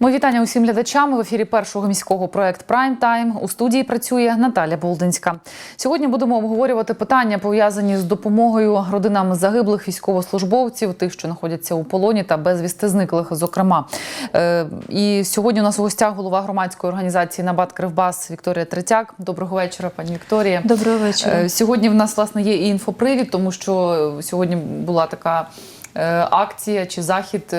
Ми вітання усім глядачам в ефірі першого міського проект Прайм Тайм. У студії працює Наталя Болдинська. Сьогодні будемо обговорювати питання пов'язані з допомогою родинам загиблих військовослужбовців, тих, що знаходяться у полоні та безвісти зниклих. Зокрема, Е, і сьогодні у нас у гостях голова громадської організації Набат Кривбас Вікторія Третяк. Доброго вечора, пані Вікторія. Доброго вечора. Е, Сьогодні в нас власне є і інфопривід, тому що сьогодні була така е, акція чи захід.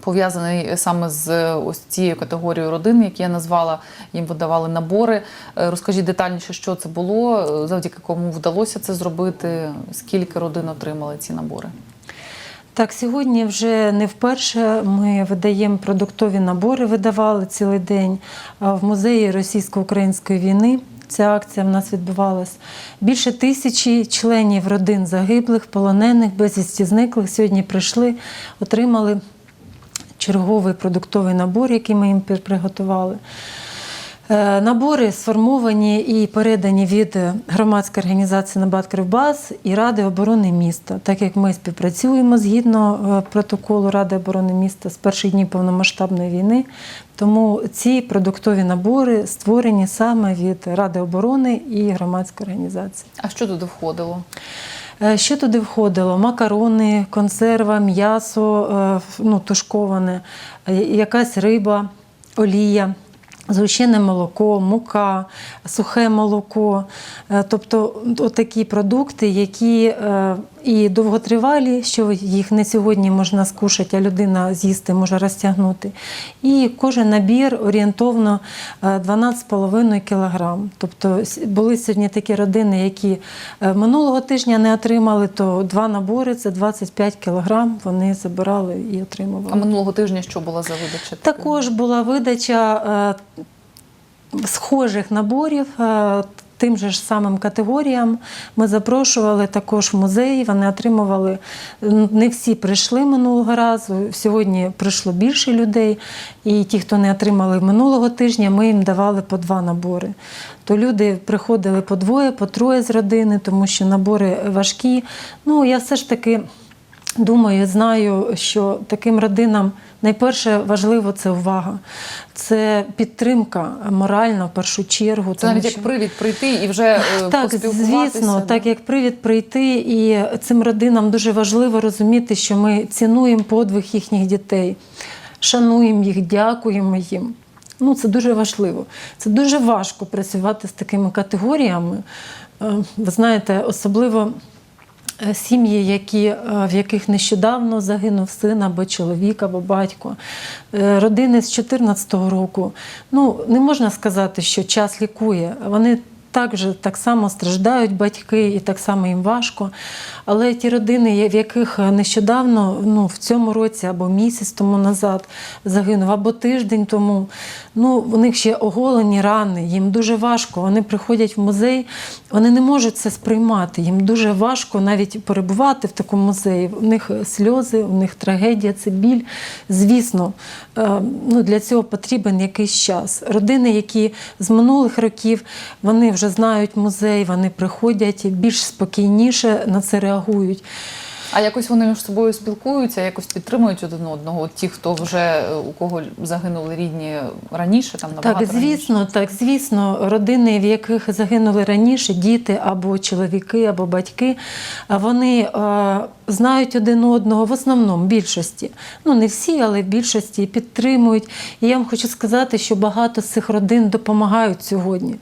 Пов'язаний саме з е, ось цією категорією родин, які я назвала, їм видавали набори. Е, Розкажіть детальніше, що це було, е, завдяки кому вдалося це зробити, скільки родин отримали ці набори. Так, сьогодні вже не вперше ми видаємо продуктові набори, видавали цілий день в музеї російсько-української війни. Ця акція в нас відбувалась. Більше тисячі членів родин загиблих, полонених, безвісті зниклих сьогодні прийшли, отримали черговий продуктовий набор, який ми їм приготували. Е, Набори сформовані і передані від громадської організації Набат Кривбас і Ради оборони міста, так як ми співпрацюємо згідно е, протоколу Ради оборони міста з перших днів повномасштабної війни. Тому ці продуктові набори створені саме від Ради оборони і громадської організації. А що туди входило? Е, Що туди входило? Макарони, консерва, м'ясо е, ну, тушковане, е, якась риба, олія. Згущене молоко, мука, сухе молоко, Е, тобто такі продукти, які е, і довготривалі, що їх не сьогодні можна скушати, а людина з'їсти може розтягнути. І кожен набір орієнтовно е, 12,5 кг. Тобто були сьогодні такі родини, які е, минулого тижня не отримали, то два набори це 25 кг. Вони забирали і отримували. А минулого тижня що була за видача? Також була видача е, схожих наборів. е, Тим же ж самим категоріям ми запрошували також в музеї. Вони отримували. Не всі прийшли минулого разу. Сьогодні прийшло більше людей. І ті, хто не отримали минулого тижня, ми їм давали по два набори. То люди приходили по двоє, по троє з родини, тому що набори важкі. Ну я все ж таки. Думаю, знаю, що таким родинам найперше важливо це увага, це підтримка моральна в першу чергу. Це навіть що- як привід прийти і вже е, так, звісно, да? так як привід прийти, і цим родинам дуже важливо розуміти, що ми цінуємо подвиг їхніх дітей, шануємо їх, дякуємо їм. Ну, це дуже важливо. Це дуже важко працювати з такими категоріями. Е, Ви знаєте, особливо е, сім'ї, які, е, в яких нещодавно загинув син або чоловік, або батько, Е, родини з 2014 року. Ну, не можна сказати, що час лікує. Вони також так само страждають батьки, і так само їм важко. Але ті родини, в яких нещодавно, ну в цьому році або місяць тому назад загинув, або тиждень тому, ну у них ще оголені рани, їм дуже важко. Вони приходять в музей, вони не можуть це сприймати. Їм дуже важко навіть перебувати в такому музеї. У них сльози, у них трагедія, це біль. Звісно, е, ну, для цього потрібен якийсь час. Родини, які з минулих років вони вже знають музей, вони приходять і більш спокійніше на це реагують. А якось вони між собою спілкуються, якось підтримують один одного. От ті, хто вже е, у кого загинули рідні раніше, там набагато Так, звісно, так, звісно, родини, в яких загинули раніше, діти або чоловіки, або батьки, вони е, знають один одного в основному більшості. Ну не всі, але в більшості підтримують. І я вам хочу сказати, що багато з цих родин допомагають сьогодні.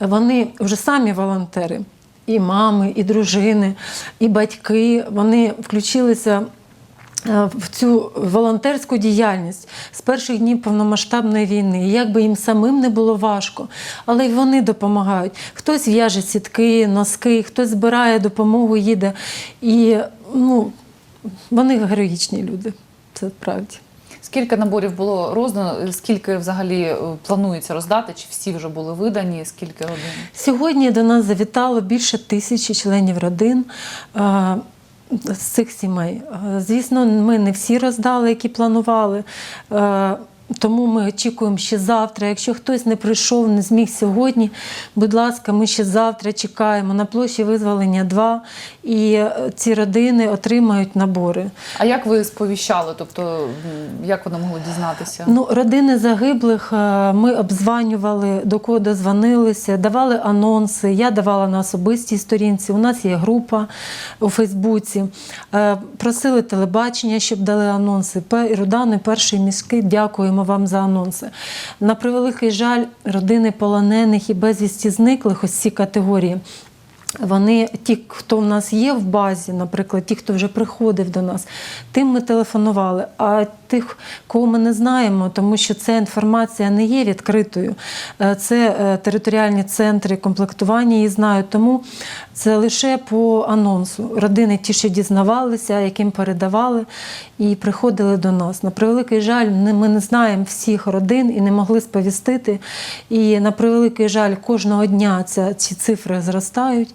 Вони вже самі волонтери. І мами, і дружини, і батьки вони включилися е, в цю волонтерську діяльність з перших днів повномасштабної війни. Як би їм самим не було важко, але й вони допомагають. Хтось в'яже сітки, носки, хтось збирає допомогу, їде. І ну, вони героїчні люди. Це правді. Скільки наборів було роздано? Скільки взагалі е, планується роздати? Чи всі вже були видані? Скільки родин? Сьогодні до нас завітало більше тисячі членів родин. е, З цих сімей. Е, Звісно, ми не всі роздали, які планували. Тому ми очікуємо ще завтра. Якщо хтось не прийшов, не зміг сьогодні, будь ласка, ми ще завтра чекаємо на площі визволення 2 і е, ці родини отримають набори. А як ви сповіщали? Тобто, як вони могли дізнатися? Ну, родини загиблих е, ми обзванювали, до кого дозвонилися, давали анонси. Я давала на особистій сторінці. У нас є група у Фейсбуці. Е, Просили телебачення, щоб дали анонси. Рудани, перший міський, дякуємо вам за анонси. На превеликий жаль, родини полонених і безвісті зниклих, ось ці категорії. Вони, ті, хто в нас є в базі, наприклад, ті, хто вже приходив до нас, тим ми телефонували. А тих, кого ми не знаємо, тому що ця інформація не є відкритою. Е, Це е, територіальні центри комплектування її знають. Тому це лише по анонсу. Родини ті, що дізнавалися, яким передавали, і приходили до нас. На превеликий жаль, ми не знаємо всіх родин і не могли сповістити. І на превеликий жаль, кожного дня ці цифри зростають.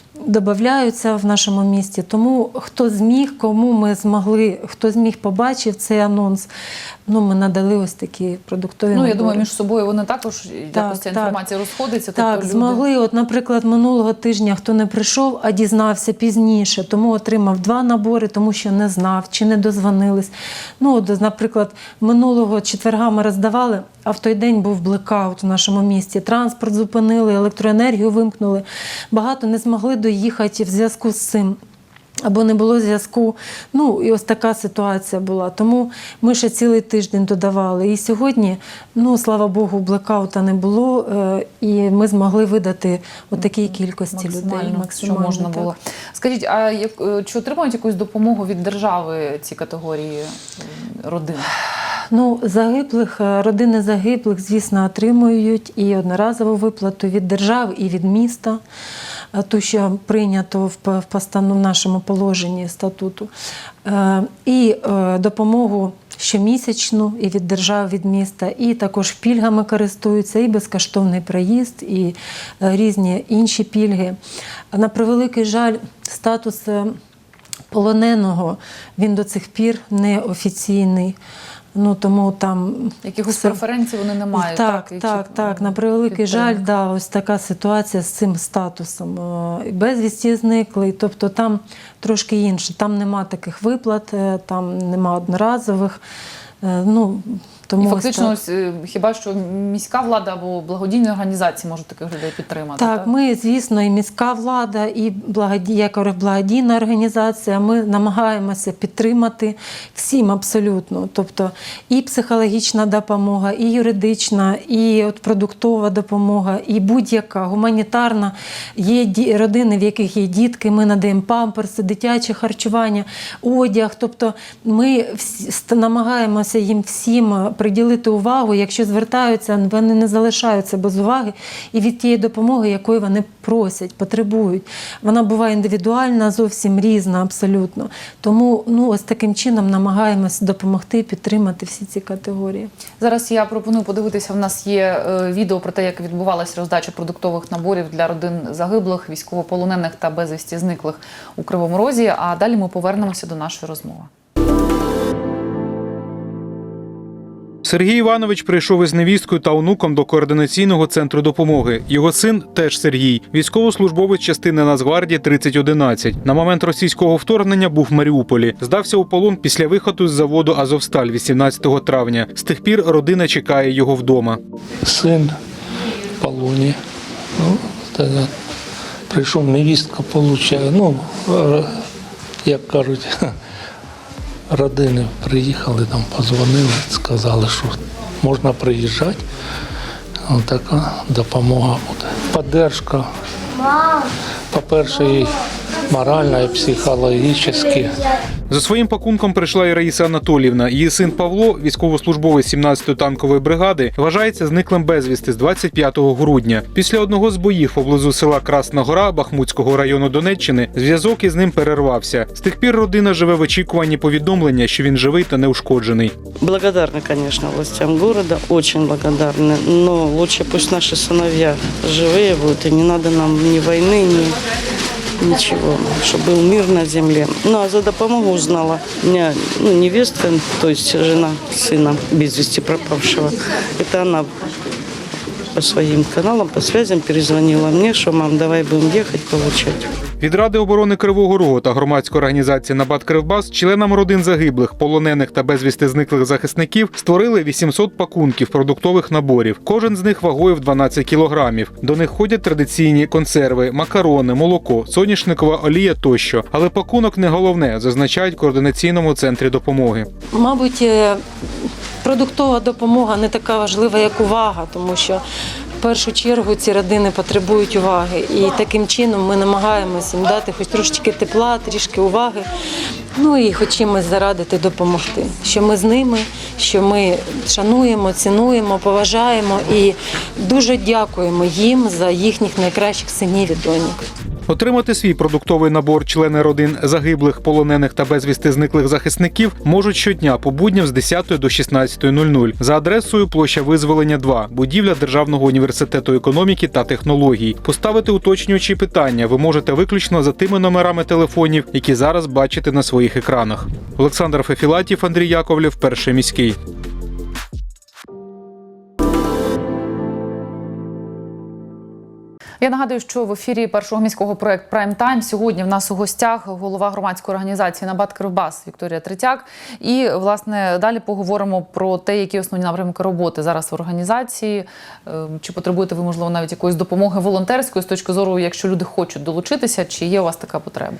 Додаються в нашому місті. Тому хто зміг, кому ми змогли, хто зміг побачив цей анонс, ну ми надали ось такі продуктові. Ну, я набори. думаю, між собою вони також якось ця так. інформація розходиться. Так, тобто люди... змогли. От, наприклад, минулого тижня хто не прийшов, а дізнався пізніше, тому отримав два набори, тому що не знав чи не дозвонились. Ну, от, наприклад, минулого четверга ми роздавали, а в той день був блекаут в нашому місті. Транспорт зупинили, електроенергію вимкнули. Багато не змогли доїхати в зв'язку з цим. Або не було зв'язку. Ну і ось така ситуація була. Тому ми ще цілий тиждень додавали. І сьогодні, ну слава Богу, блекаута не було, е, і ми змогли видати отакій кількості людей. що можна так. було. Скажіть, а як, е, чи отримують якусь допомогу від держави ці категорії родин? Ну, загиблих, е, родини загиблих, звісно, отримують і одноразову виплату від держави, і від міста, е, ту, що прийнято в постанов нашому положенні статуту, Е, і допомогу щомісячну і від держави, від міста, і також пільгами користуються, і безкоштовний проїзд, і різні інші пільги. На превеликий жаль, статус полоненого він до цих пір не офіційний. Ну тому там Якихось це... преференцій вони не мають. так, і так, чи, так. На превеликий жаль, да, ось така ситуація з цим статусом. Е, Безвісті зникли, тобто там трошки інше. Там нема таких виплат, е, там нема одноразових. Е, Ну, тому І фактично, так. ось, е, хіба що міська влада або благодійні організації можуть таких людей підтримати? Так, ми, звісно, і міська влада, і благоді... я кажу, благодійна організація. Ми намагаємося підтримати всім абсолютно. Тобто і психологічна допомога, і юридична, і от продуктова допомога, і будь-яка гуманітарна. Є ді- родини, в яких є дітки. Ми надаємо памперси, дитяче харчування, одяг. Тобто ми всі намагаємося їм всім приділити увагу. Якщо звертаються, вони не залишаються без уваги і від тієї допомоги, якої вони просять, потребують. Вона буває індивідуальна, зовсім різна, абсолютно. Тому ну ось таким чином намагаємося допомогти, підтримати всі ці категорії. Зараз я пропоную подивитися. В нас є е, відео про те, як відбувалася роздача продуктових наборів для родин загиблих, військовополонених та безвісті зниклих у Кривому Розі. А далі ми повернемося до нашої розмови. Сергій Іванович прийшов із невісткою та онуком до координаційного центру допомоги. Його син теж Сергій, військовослужбовець частини Нацгвардії 3011. На момент російського вторгнення був в Маріуполі. Здався у полон після виходу з заводу Азовсталь 18 травня. З тих пір родина чекає його вдома. Син в полоні. Ну, прийшов невістка, получає. Ну, е, як кажуть, родини приїхали, там позвонили, сказали, що можна приїжджати. Ось така допомога буде. Поддержка, по-перше, і моральна, і психологічна. За своїм пакунком прийшла і Раїса Анатоліївна. Її син Павло, військовослужбовець 17-ї танкової бригади, вважається зниклим безвісти з 25 грудня. Після одного з боїв поблизу села Красна Гора Бахмутського району Донеччини зв'язок із ним перервався. З тих пір родина живе в очікуванні повідомлення, що він живий та неушкоджений. Благодарны, конечно, властям города, очень благодарны. Но лучше пусть наши сыновья живые будут, и не надо нам ни войны, ни ничего, чтобы был мир на земле. Ну, а за допомогу узнала. У меня ну, невестка, то есть жена сына без вести пропавшего. Это она по своим каналам, по связям перезвонила мне, что, мам, давай будем ехать получать. Від Ради оборони Кривого Рогу та громадської організації Набат Кривбас членам родин загиблих, полонених та безвісти зниклих захисників створили 800 пакунків продуктових наборів. Кожен з них вагою в 12 кілограмів. До них ходять традиційні консерви, макарони, молоко, соняшникова олія тощо. Але пакунок не головне, зазначають в координаційному центрі допомоги. Мабуть, е, продуктова допомога не така важлива, як увага, тому що першу чергу ці родини потребують уваги. І таким чином ми намагаємося їм дати хоч трошечки тепла, трішки уваги. Ну і хоч чимось зарадити, допомогти. Що ми з ними, що ми шануємо, цінуємо, поважаємо і дуже дякуємо їм за їхніх найкращих синів і доньок. Отримати свій продуктовий набор члени родин загиблих, полонених та безвісти зниклих захисників можуть щодня по будням з 10 до 16.00 за адресою площа Визволення 2, будівля Державного університету економіки та технологій. Поставити уточнюючі питання ви можете виключно за тими номерами телефонів, які зараз бачите на своїх екранах. Олександр Фефілатів, Андрій Яковлєв, перший міський. Я нагадую, що в ефірі першого міського проект Прайм Тайм сьогодні в нас у гостях голова громадської організації Набат Кривбас Вікторія Третяк. І власне далі поговоримо про те, які основні напрямки роботи зараз в організації. Е, Чи потребуєте ви можливо навіть якоїсь допомоги волонтерської з точки зору, якщо люди хочуть долучитися, чи є у вас така потреба?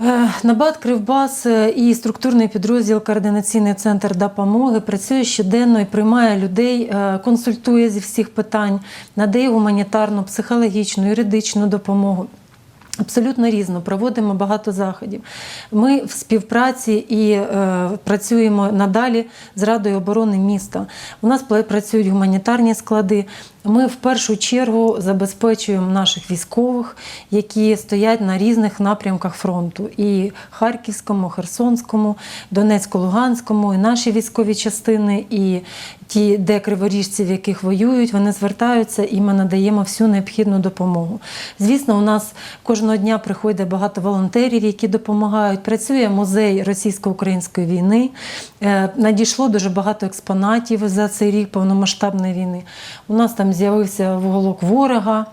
Е, Набат Кривбас е, і структурний підрозділ Координаційний центр допомоги працює щоденно і приймає людей, е, консультує зі всіх питань, надає гуманітарну, психологічну, юридичну допомогу. Абсолютно різно проводимо багато заходів. Ми в співпраці і е, працюємо надалі з Радою оборони міста. У нас працюють гуманітарні склади. Ми в першу чергу забезпечуємо наших військових, які стоять на різних напрямках фронту: і Харківському, Херсонському, Донецько-Луганському, і наші військові частини, і ті, де криворіжці, в яких воюють, вони звертаються, і ми надаємо всю необхідну допомогу. Звісно, у нас кожного дня приходить багато волонтерів, які допомагають. Працює музей російсько-української війни. Е, Надійшло дуже багато експонатів за цей рік повномасштабної війни. У нас там з'явився вуголок ворога.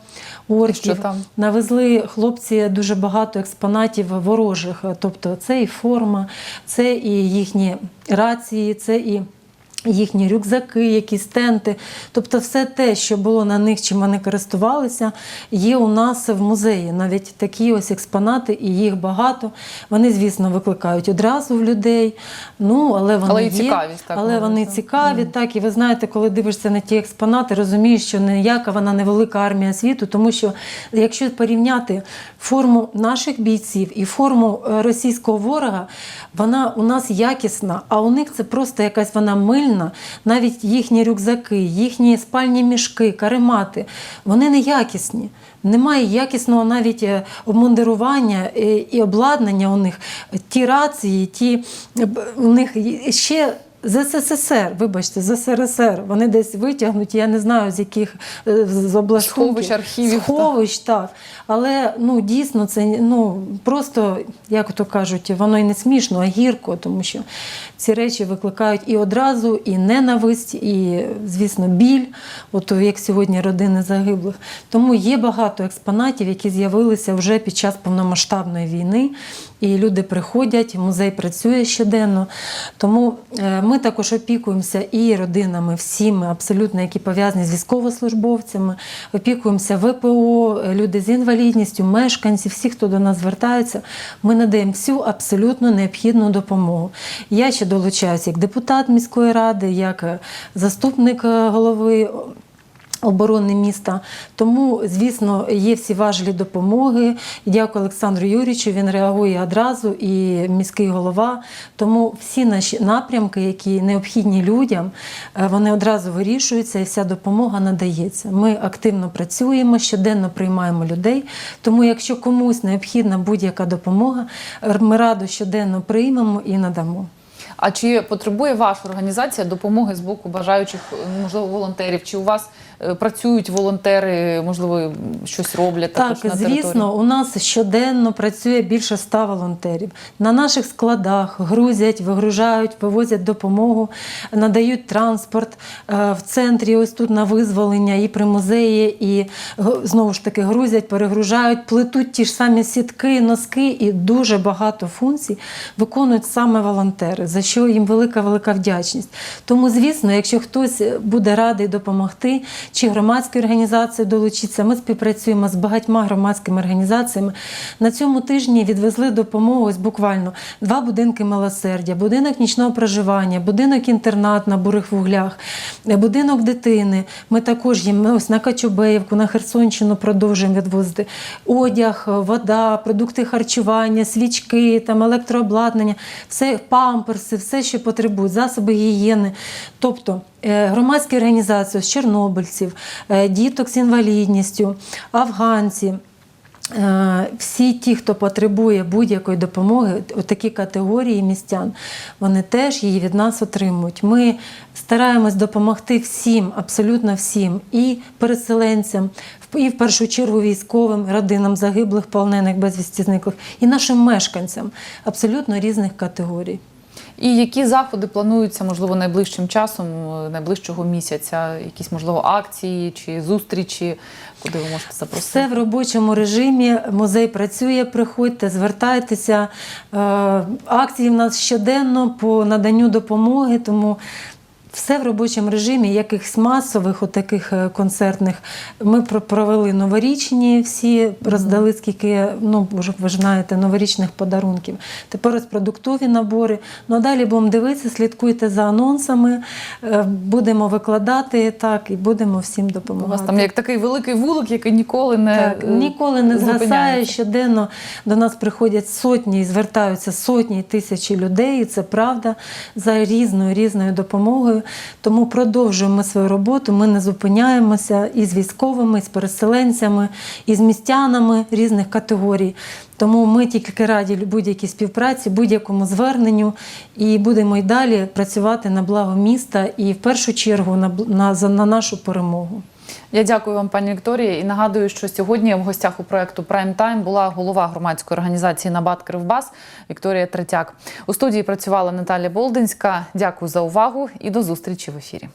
Орків. Там? Навезли хлопці дуже багато експонатів ворожих. Тобто це і форма, це і їхні рації, це і їхні рюкзаки, якісь тенти. Тобто, все те, що було на них, чим вони користувалися, є у нас в музеї. Навіть такі ось експонати, і їх багато. Вони, звісно, викликають одразу в людей. Ну, але вони Але і є, цікавість, так але вони цікаві, так. І ви знаєте, коли дивишся на ті експонати, розумієш, що ніяка вона невелика армія світу, тому що якщо порівняти форму наших бійців і форму е, російського ворога, вона у нас якісна, а у них це просто якась вона мильна. Навіть їхні рюкзаки, їхні спальні мішки, каремати, вони неякісні. Немає якісного навіть е, обмундирування е, і обладнання у них. Ті рації, ті е, у них ще. З СССР, вибачте, з СРСР. Вони десь витягнуті, я не знаю з яких е, з облаштунків. Сховищ, архівів, Сховищ, так. Але ну, дійсно це ну, просто, як то кажуть, воно і не смішно, а гірко, тому що ці речі викликають і одразу, і ненависть, і, звісно, біль, от як сьогодні родини загиблих. Тому є багато експонатів, які з'явилися вже під час повномасштабної війни. І люди приходять, музей працює щоденно. Тому е, ми також опікуємося і родинами, всіми, абсолютно, які пов'язані з військовослужбовцями, опікуємося ВПО, е, люди з інвалідністю, мешканці, всі, хто до нас звертаються. Ми надаємо всю абсолютно необхідну допомогу. Я ще долучаюся як депутат міської ради, як е, заступник голови оборони міста. Тому, звісно, є всі важливі допомоги. Дякую Олександру Юрійовичу, він реагує одразу, і міський голова. Тому всі наші напрямки, які необхідні людям, е, вони одразу вирішуються і вся допомога надається. Ми активно працюємо, щоденно приймаємо людей. Тому, якщо комусь необхідна будь-яка допомога, е, ми радо щоденно приймемо і надамо. А чи потребує ваша організація допомоги з боку бажаючих, можливо, волонтерів? Чи у вас е, працюють волонтери, можливо, щось роблять також Так, на звісно, у нас щоденно працює більше ста волонтерів. На наших складах грузять, вигружають, вивозять допомогу, надають транспорт Е, в центрі. Ось тут на визволення і при музеї, і знову ж таки грузять, перегружають, плетуть ті ж самі сітки, носки і дуже багато функцій виконують саме волонтери, за що їм велика велика вдячність. Тому, звісно, якщо хтось буде радий допомогти, чи громадські організації долучиться, ми співпрацюємо з багатьма громадськими організаціями. На цьому тижні відвезли допомогу ось буквально два будинки милосердя, будинок нічного проживання, будинок інтернат на бурих вуглях, будинок дитини. Ми також їм ось на Качубеївку, на Херсонщину продовжуємо відвозити одяг, вода, продукти харчування, свічки, там електрообладнання, все памперси, все, що потребують, засоби гігієни. Тобто громадські організації з чорнобильців, е, діток з інвалідністю, афганці. Е, Всі ті, хто потребує будь-якої допомоги, такі категорії містян, вони теж її від нас отримують. Ми стараємось допомогти всім, абсолютно всім, і переселенцям, і в першу чергу військовим, родинам загиблих, полонених, безвісті зниклих, і нашим мешканцям абсолютно різних категорій. І які заходи плануються, можливо, найближчим часом, е, найближчого місяця? Якісь, можливо, акції чи зустрічі, куди ви можете запросити? Все в робочому режимі. Музей працює. Приходьте, звертайтеся. Е, Акції в нас щоденно по наданню допомоги, тому. Все в робочому режимі, якихось масових, отаких е, концертних. Ми про- провели новорічні всі, роздали скільки, ну вже ви ж знаєте, новорічних подарунків. Тепер ось продуктові набори. Ну а далі будемо дивитися, слідкуйте за анонсами, е, будемо викладати так і будемо всім У допомагати. вас там як такий великий вулик, який ніколи не Так, е, ніколи не згасає. Щоденно до нас приходять сотні і звертаються сотні тисячі людей. І це правда за різною різною допомогою. Тому продовжуємо свою роботу. Ми не зупиняємося і з військовими, і з переселенцями, і з містянами різних категорій. Тому ми тільки раді будь-якій співпраці, будь-якому зверненню, і будемо й далі працювати на благо міста і в першу чергу на, на, на нашу перемогу. Я дякую вам, пані Вікторія, і нагадую, що сьогодні в гостях у проекту Прайм Тайм була голова громадської організації Набат Кривбас Вікторія Третяк. У студії працювала Наталя Болдинська. Дякую за увагу і до зустрічі в ефірі.